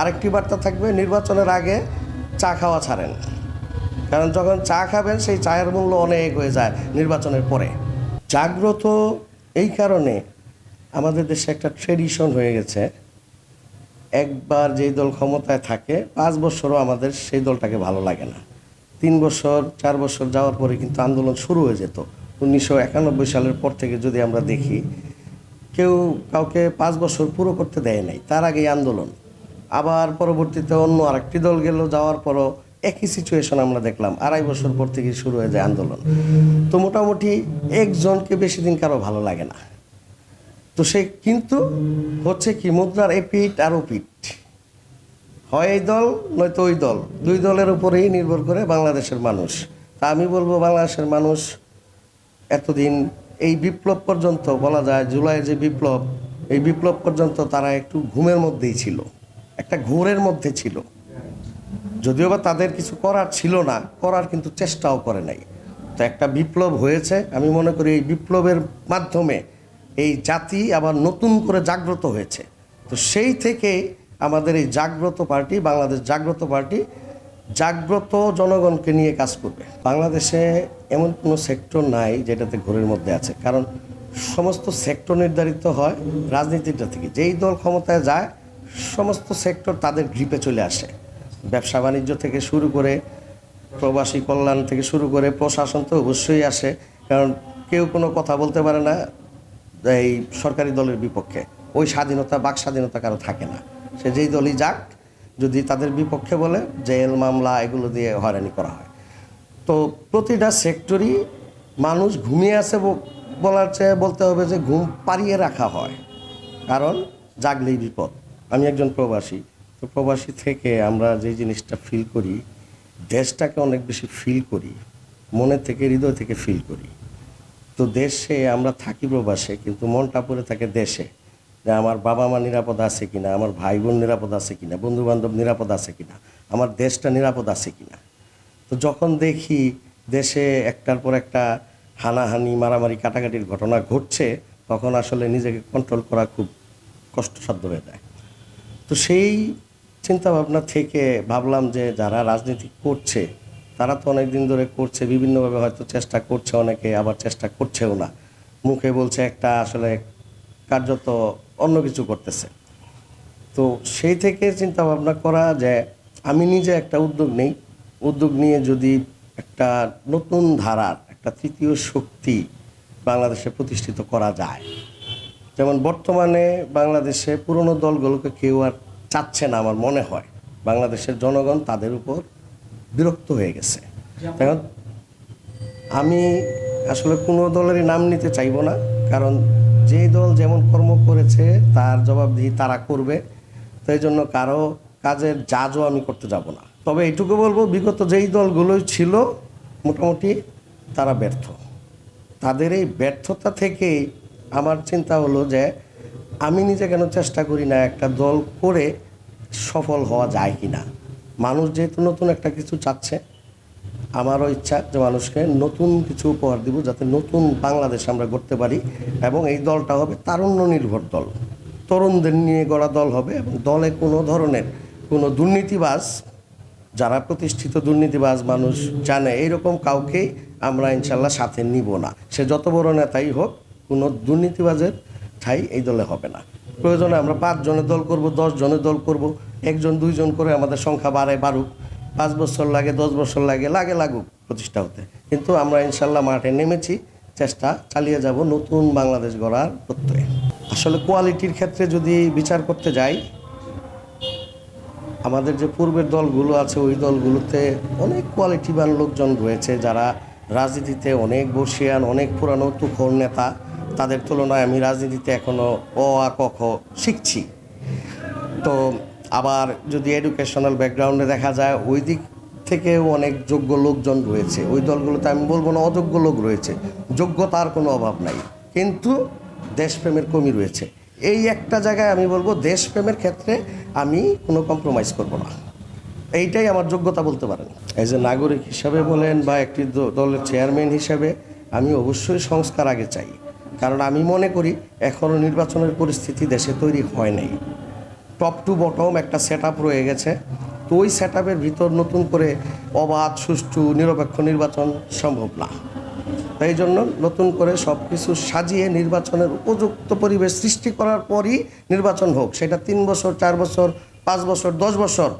আরেকটি বার্তা থাকবে, নির্বাচনের আগে চা খাওয়া ছাড়েন। কারণ যখন চা খাবেন, সেই চায়ের মূল্য অনেক হয়ে যায় নির্বাচনের পরে। জাগ্রত এই কারণে আমাদের দেশে একটা ট্রেডিশন হয়ে গেছে, একবার যেই দল ক্ষমতায় থাকে, পাঁচ বছরও আমাদের সেই দলটাকে ভালো লাগে না। তিন বছর, চার বছর যাওয়ার পরে কিন্তু আন্দোলন শুরু হয়ে যেত। উনিশশো একানব্বই সালের পর থেকে যদি আমরা দেখি, কেউ কাউকে পাঁচ বছর পুরো করতে দেয় নাই, তার আগেই আন্দোলন। আবার পরবর্তীতে অন্য আরেকটি দল গেল, যাওয়ার পরও একই সিচুয়েশন আমরা দেখলাম। আড়াই বছর পর থেকে শুরু হয়ে যায় আন্দোলন। তো মোটামুটি একজনকে বেশি দিন কারও ভালো লাগে না। তো সে কিন্তু হচ্ছে কি মুদ্রার এপিট আর ওপিট হয় এই দল, নয়তো ওই দল। দুই দলের উপরেই নির্ভর করে বাংলাদেশের মানুষ। তা আমি বলব বাংলাদেশের মানুষ এতদিন এই বিপ্লব পর্যন্ত বলা যায় জুলাইয়ের যে বিপ্লব, এই বিপ্লব পর্যন্ত তারা একটু ঘুমের মধ্যেই ছিল। একটা ঘোরের মধ্যে ছিল। যদিও বা তাদের কিছু করার ছিল না, করার কিন্তু চেষ্টাও করে নাই। তো একটা বিপ্লব হয়েছে, আমি মনে করি এই বিপ্লবের মাধ্যমে এই জাতি আবার নতুন করে জাগ্রত হয়েছে। তো সেই থেকে আমাদের এই জাগ্রত পার্টি, বাংলাদেশ জাগ্রত পার্টি, জাগ্রত জনগণকে নিয়ে কাজ করবে। বাংলাদেশে এমন কোনো সেক্টর নাই যেটাতে ঘোরের মধ্যে আছে। কারণ সমস্ত সেক্টর নির্ধারিত হয় রাজনীতিটা থেকে। যেই দল ক্ষমতায় যায় সমস্ত সেক্টর তাদের গ্রিপে চলে আসে। ব্যবসা বাণিজ্য থেকে শুরু করে, প্রবাসী কল্যাণ থেকে শুরু করে প্রশাসন তো অবশ্যই আসে, কারণ কেউ কোনো কথা বলতে পারে না এই সরকারি দলের বিপক্ষে। ওই স্বাধীনতা, বাক স্বাধীনতা কারও থাকে না। সে যেই দলই যাক, যদি তাদের বিপক্ষে বলে, জেল, মামলা এগুলো দিয়ে হয়রানি করা হয়। তো প্রতিটা সেক্টরই মানুষ ঘুমিয়ে আছে বলার চেয়ে বলতে হবে যে ঘুম পাড়িয়ে রাখা হয়। কারণ জাগলেই বিপদ। আমি একজন প্রবাসী, তো প্রবাসী থেকে আমরা যে জিনিসটা ফিল করি, দেশটাকে অনেক বেশি ফিল করি, মনে থেকে, হৃদয় থেকে ফিল করি। তো দেশে আমরা থাকি প্রবাসে, কিন্তু মনটা পড়ে থাকে দেশে, যে আমার বাবা মা নিরাপদ আছে কিনা, আমার ভাই বোন নিরাপদ আছে কিনা বন্ধু বান্ধব নিরাপদ আছে কিনা, আমার দেশটা নিরাপদ আছে কিনা। তো যখন দেখি দেশে একটার পর একটা হানাহানি, মারামারি, কাটাকাটির ঘটনা ঘটছে, তখন আসলে নিজেকে কন্ট্রোল করা খুব কষ্টসাধ্য হয়ে যায়। তো সেই চিন্তা ভাবনা থেকে ভাবলাম যে যারা রাজনীতি করছে, তারা তো অনেক দিন ধরে করছে, বিভিন্নভাবে হয়তো চেষ্টা করছে অনেকে, আবার চেষ্টা করছেও না। মুখে বলছে একটা আসলে কার্যত অন্য কিছু করতেছে। তো সেই থেকে চিন্তা ভাবনা করা যে আমি নিজে একটা উদ্যোগ নেই। উদ্যোগ নিয়ে যদি একটা নতুন ধারার, একটা তৃতীয় শক্তি বাংলাদেশে প্রতিষ্ঠিত করা যায় যেমন বর্তমানে বাংলাদেশে পুরনো দলগুলোকে কেউ আর চাচ্ছে না আমার মনে হয়। বাংলাদেশের জনগণ তাদের উপর বিরক্ত হয়ে গেছে। এখন আমি আসলে কোনো দলেরই নাম নিতে চাইব না কারণ যে দল যেমন কর্ম করেছে তার জবাবদিহি তারা করবে। তো এই জন্য কারও কাজের জাজও আমি করতে যাব না। তবে এইটুকু বলব বিগত যেই দলগুলোই ছিল মোটামুটি তারা ব্যর্থ। তাদের এই ব্যর্থতা থেকেই আমার চিন্তা হলো যে আমি নিজে কেন চেষ্টা করি না একটা দল করে সফল হওয়া যায় কি না মানুষ যেহেতু নতুন একটা কিছু চাচ্ছে, আমারও ইচ্ছা যে মানুষকে নতুন কিছু উপহার দিব যাতে নতুন বাংলাদেশ আমরা গড়তে পারি এবং এই দলটা হবে তারুণ্য নির্ভর দল। তরুণদের নিয়ে গড়া দল হবে এবং দলে কোনো ধরনের কোনো দুর্নীতিবাজ, যারা প্রতিষ্ঠিত দুর্নীতিবাজ মানুষ জানে, এইরকম কাউকেই আমরা ইনশাল্লাহ সাথে নিব না। সে যত বড় নেতাই হোক কোনো দুর্নীতিবাজের ঠাই এই দলে হবে না। প্রয়োজনে আমরা পাঁচ জনের দল করব জনের দল করব, একজন, দুইজন করে আমাদের সংখ্যা বাড়ায় বাড়ুক। পাঁচ বছর লাগে, দশ বছর লাগে লাগে লাগুক প্রতিষ্ঠা হতে। কিন্তু আমরা ইনশাল্লাহ মাঠে নেমেছি, চেষ্টা চালিয়ে যাব নতুন বাংলাদেশ গড়ার প্রত্যয়ে। আসলে কোয়ালিটির ক্ষেত্রে যদি বিচার করতে যাই, আমাদের যে পূর্বের দলগুলো আছে, ওই দলগুলোতে অনেক কোয়ালিটিবান লোকজন রয়েছে যারা রাজনীতিতে অনেক বর্ষিয়ান, অনেক পুরানো তুখর নেতা। তাদের তুলনায় আমি রাজনীতিতে এখনও অ, আ, ক, খ শিখছি। তো আবার যদি এডুকেশনাল ব্যাকগ্রাউন্ডে দেখা যায়, ওই দিক থেকেও অনেক যোগ্য লোকজন রয়েছে। ওই দলগুলোতে আমি বলব না অযোগ্য লোক রয়েছে। যোগ্যতার কোনো অভাব নাই। কিন্তু দেশপ্রেমের কমি রয়েছে। এই একটা জায়গায় আমি বলব, দেশপ্রেমের ক্ষেত্রে আমি কোনো কম্প্রোমাইজ করব না। এইটাই আমার যোগ্যতা বলতে পারেন। এজ এ নাগরিক হিসাবে বলেন বা একটি দলের চেয়ারম্যান হিসাবে, আমি অবশ্যই সংস্কার আগে চাই। কারণ আমি মনে করি এখনও নির্বাচনের পরিস্থিতি দেশে তৈরি হয় নাই। টপ টু বটম একটা সেট রয়ে গেছে। তো ওই সেট ভিতর নতুন করে অবাধ, সুষ্ঠু, নিরপেক্ষ নির্বাচন সম্ভব না। তাই জন্য নতুন করে সব কিছু সাজিয়ে নির্বাচনের উপযুক্ত পরিবেশ সৃষ্টি করার পরই নির্বাচন হোক। সেটা তিন বছর, চার বছর, পাঁচ বছর, দশ বছর,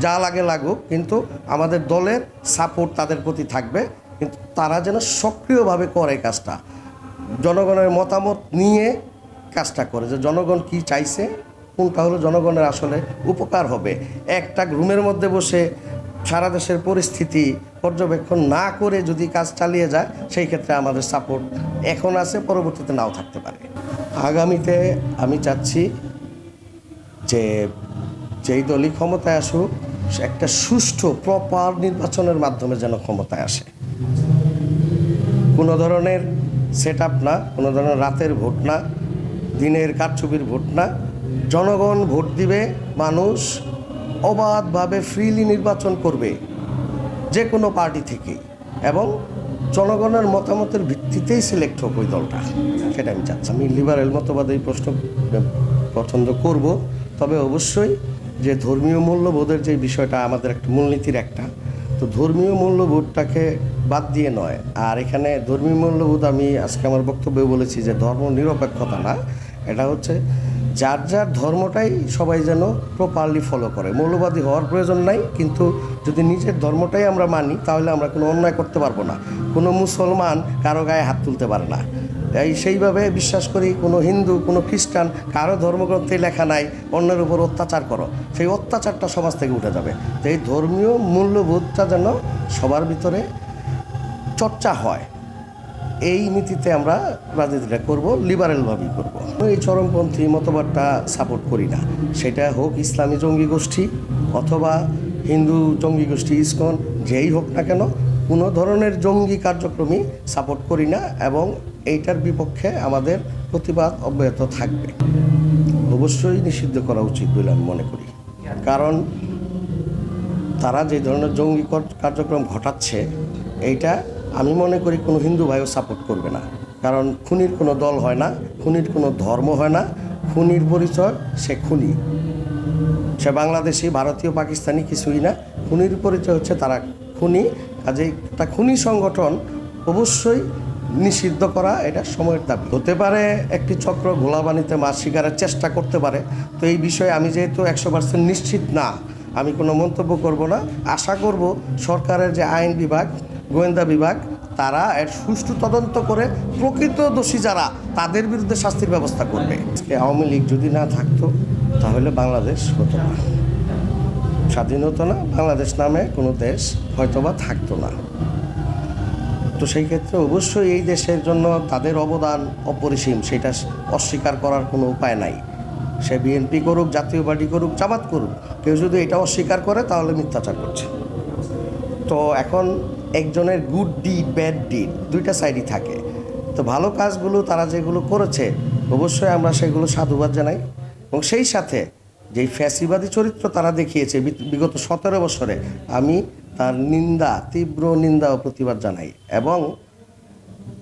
যা লাগে লাগুক। কিন্তু আমাদের দলের সাপোর্ট তাদের প্রতি থাকবে। কিন্তু তারা যেন সক্রিয়ভাবে করে কাজটা। জনগণের মতামত নিয়ে কাজটা করে যে জনগণ কি চাইছে, কোনটা হলো জনগণের আসলে উপকার হবে। একটা রুমের মধ্যে বসে সারা দেশের পরিস্থিতি পর্যবেক্ষণ না করে যদি কাজ চালিয়ে যায়, সেই ক্ষেত্রে আমাদের সাপোর্ট এখন আছে, পরবর্তীতে নাও থাকতে পারে। আগামীতে আমি চাচ্ছি যে যেই দলই ক্ষমতায় আসুক, একটা সুষ্ঠু প্রপার নির্বাচনের মাধ্যমে যেন ক্ষমতায় আসে। কোনো ধরনের সেট আপ না কোনো ধরনের রাতের ভোট না, দিনের কারচুপির ভোট না। জনগণ ভোট দিবে, মানুষ অবাধভাবে ফ্রিলি নির্বাচন করবে যে কোনো পার্টি থেকেই এবং জনগণের মতামতের ভিত্তিতেই সিলেক্ট হোক ওই দলটা। সেটা আমি চাচ্ছি। আমি লিবারেল মতবাদ এই প্রশ্ন পছন্দ করব। তবে অবশ্যই যে ধর্মীয় মূল্যবোধের যে বিষয়টা, আমাদের একটা মূলনীতির একটা, তো ধর্মীয় মূল্যবোধটাকে বাদ দিয়ে নয়। আর এখানে ধর্মীয় মূল্যবোধ আমি আজকে আমার বক্তব্যে বলেছি যে ধর্ম নিরপেক্ষতা না, এটা হচ্ছে যার যার ধর্মটাই সবাই যেন প্রপারলি ফলো করে। মৌলবাদী হওয়ার প্রয়োজন নাই, কিন্তু যদি নিজের ধর্মটাই আমরা মানি, তাহলে আমরা কোনো অন্যায় করতে পারব না। কোনো মুসলমান কারও গায়ে হাত তুলতে পারে না। এই সেইভাবে বিশ্বাস করি, কোনো হিন্দু, কোনো খ্রিস্টান, কারও ধর্মগ্রন্থে লেখা নাই, অন্যের উপর অত্যাচার করো। সেই অত্যাচারটা সমাজ থেকে উঠে যাবে। তো এই ধর্মীয় মূল্যবোধটা যেন সবার ভিতরে চর্চা হয়। এই নীতিতে আমরা রাজনীতিটা করব লিবারেলভাবেই করব। এই চরমপন্থী মতবাদটা সাপোর্ট করি না। সেটা হোক ইসলামী জঙ্গি গোষ্ঠী অথবা হিন্দু জঙ্গি গোষ্ঠী, ইসকন, যেই হোক না কেন, কোনো ধরনের জঙ্গি কার্যক্রমই সাপোর্ট করি না এবং এইটার বিপক্ষে আমাদের প্রতিবাদ অব্যাহত থাকবে। অবশ্যই নিষিদ্ধ করা উচিত বলে আমি মনে করি। কারণ তারা যে ধরনের জঙ্গি কর- কার্যক্রম ঘটাচ্ছে, এইটা আমি মনে করি কোনো হিন্দু ভাইও সাপোর্ট করবে না। কারণ খুনির কোনো দল হয় না, খুনির কোনো ধর্ম হয় না, খুনির পরিচয় সে খুনি। সে বাংলাদেশি, ভারতীয়, পাকিস্তানি কিছুই না। খুনির পরিচয় হচ্ছে তারা খুনি। কাজে একটা খুনি সংগঠন অবশ্যই নিষিদ্ধ করা এটা সময়ের দাবি। হতে পারে একটি চক্র গোলাবানিতে মাছ শিকারের চেষ্টা করতে পারে। তো এই বিষয়ে আমি যেহেতু একশো পার্সেন্ট নিশ্চিত না, আমি কোনো মন্তব্য করব না। আশা করব সরকারের যে আইন বিভাগ গোয়েন্দা বিভাগ, তারা এর সুষ্ঠু তদন্ত করে প্রকৃত দোষী যারা, তাদের বিরুদ্ধে শাস্তির ব্যবস্থা করবে। আওয়ামী লীগ যদি না থাকতো, তাহলে বাংলাদেশ হতো না। স্বাধীন হতো না, বাংলাদেশ নামে কোনো দেশ হয়তোবা থাকতো না। তো সেই ক্ষেত্রে অবশ্যই এই দেশের জন্য তাদের অবদান অপরিসীম, সেটা অস্বীকার করার কোনো উপায় নাই। সে বিএনপি করুক, জাতীয় পার্টি করুক, জামাত করুক, কেউ যদি এটা অস্বীকার করে, তাহলে মিথ্যাচার করছে। তো এখন একজনের গুড ডিড ব্যাড ডিড দুইটা সাইডই থাকে। তো ভালো কাজগুলো তারা যেগুলো করেছে, অবশ্যই আমরা সেগুলো সাধুবাদ জানাই। এবং সেই সাথে যেই ফ্যাসিবাদী চরিত্র তারা দেখিয়েছে বিগত সতেরো বছরে, আমি তার নিন্দা, তীব্র নিন্দা ও প্রতিবাদ জানাই। এবং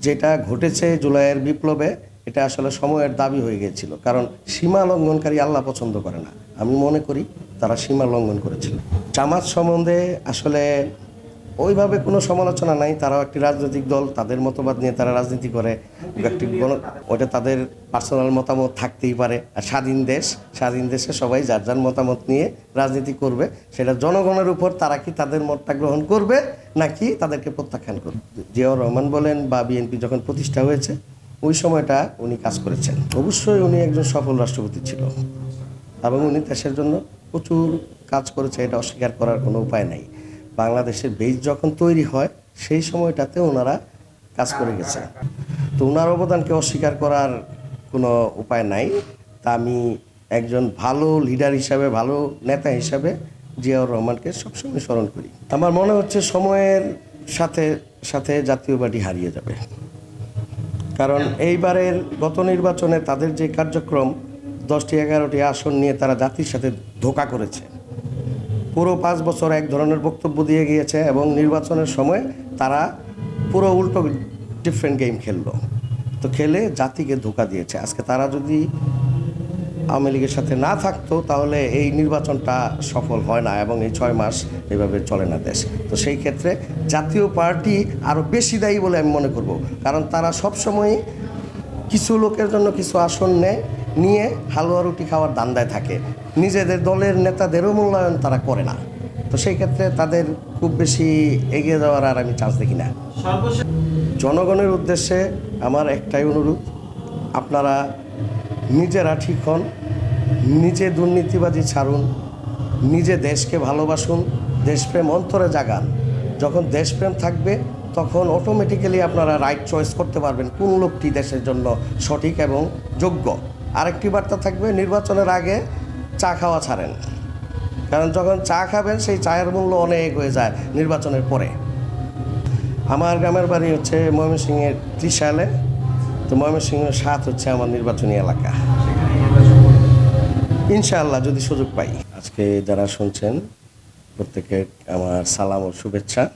যেটা ঘটেছে জুলাইয়ের বিপ্লবে, এটা আসলে সময়ের দাবি হয়ে গিয়েছিল। কারণ সীমা লঙ্ঘনকারী আল্লাহ পছন্দ করে না। আমি মনে করি তারা সীমা লঙ্ঘন করেছিল। জামাত সম্বন্ধে আসলে ওইভাবে কোনো সমালোচনা নাই তারাও একটি রাজনৈতিক দল তাদের মতবাদ নিয়ে তারা রাজনীতি করে। একটি গণ ওটা তাদের পার্সোনাল মতামত থাকতেই পারে। আর স্বাধীন দেশ স্বাধীন দেশে সবাই যার যার মতামত নিয়ে রাজনীতি করবে সেটা জনগণের উপর তারা কি তাদের মতটা গ্রহণ করবে নাকি তাদেরকে প্রত্যাখ্যান করবে? জিয়াউর রহমান বলেন বা বিএনপি যখন প্রতিষ্ঠা হয়েছে ওই সময়টা উনি কাজ করেছেন। অবশ্যই উনি একজন সফল রাষ্ট্রপতি ছিল। এবং উনি দেশের জন্য প্রচুর কাজ করেছে এটা অস্বীকার করার কোনো উপায় নাই। বাংলাদেশের বেজ যখন তৈরি হয়, সেই সময়টাতে ওনারা কাজ করে গেছে তো ওনার অবদানকে অস্বীকার করার কোনো উপায় নাই। তা আমি একজন ভালো লিডার হিসাবে, ভালো নেতা হিসাবে জিয়াউর রহমানকে সবসময় স্মরণ করি। আমার মনে হচ্ছে সময়ের সাথে সাথে জাতীয় পার্টি হারিয়ে যাবে। কারণ এইবারের গত নির্বাচনে তাদের যে কার্যক্রম, দশটি এগারোটি আসন নিয়ে তারা জাতির সাথে ধোকা করেছে। পুরো পাঁচ বছর এক ধরনের বক্তব্য দিয়ে গিয়েছে এবং নির্বাচনের সময় তারা পুরো উল্টো ডিফারেন্ট গেম খেললো। তো খেলে জাতিকে ধোকা দিয়েছে। আজকে তারা যদি আওয়ামী লীগের সাথে না থাকতো, তাহলে এই নির্বাচনটা সফল হয় না এবং এই ছয় মাস এভাবে চলে না দেশ। তো সেই ক্ষেত্রে জাতীয় পার্টি আরও বেশি দায়ী বলে আমি মনে করব। কারণ তারা সবসময়ই কিছু লোকের জন্য কিছু আসন নেয় নিয়ে হালুয়া রুটি খাওয়ার দান্দায় থাকে। নিজেদের দলের নেতাদেরও মূল্যায়ন তারা করে না। তো সেই ক্ষেত্রে তাদের খুব বেশি এগিয়ে যাওয়ার আর আমি চান্স দেখি না। জনগণের উদ্দেশ্যে আমার একটাই অনুরোধ, আপনারা নিজেরা ঠিক হন, নিজে দুর্নীতিবাজি ছাড়ুন, নিজে দেশকে ভালোবাসুন, দেশপ্রেম অন্তরে জাগান। যখন দেশপ্রেম থাকবে, তখন অটোমেটিক্যালি আপনারা রাইট চয়েস করতে পারবেন কোন লোকটি দেশের জন্য সঠিক এবং যোগ্য। আরেকটি বার্তা থাকবে, নির্বাচনের আগে চা খাওয়া ছাড়েন। কারণ যখন চা খাবেন, সেই চায়ের মূল্য অনেক হয়ে যায় নির্বাচনের পরে। আমার গ্রামের বাড়ি হচ্ছে ময়মনসিংহের ত্রিশালে। তো ময়মনসিংহের সাত হচ্ছে আমার নির্বাচনী এলাকা। ইনশাআল্লাহ যদি সুযোগ পাই। আজকে যারা শুনছেন, প্রত্যেকের আমার সালাম ও শুভেচ্ছা।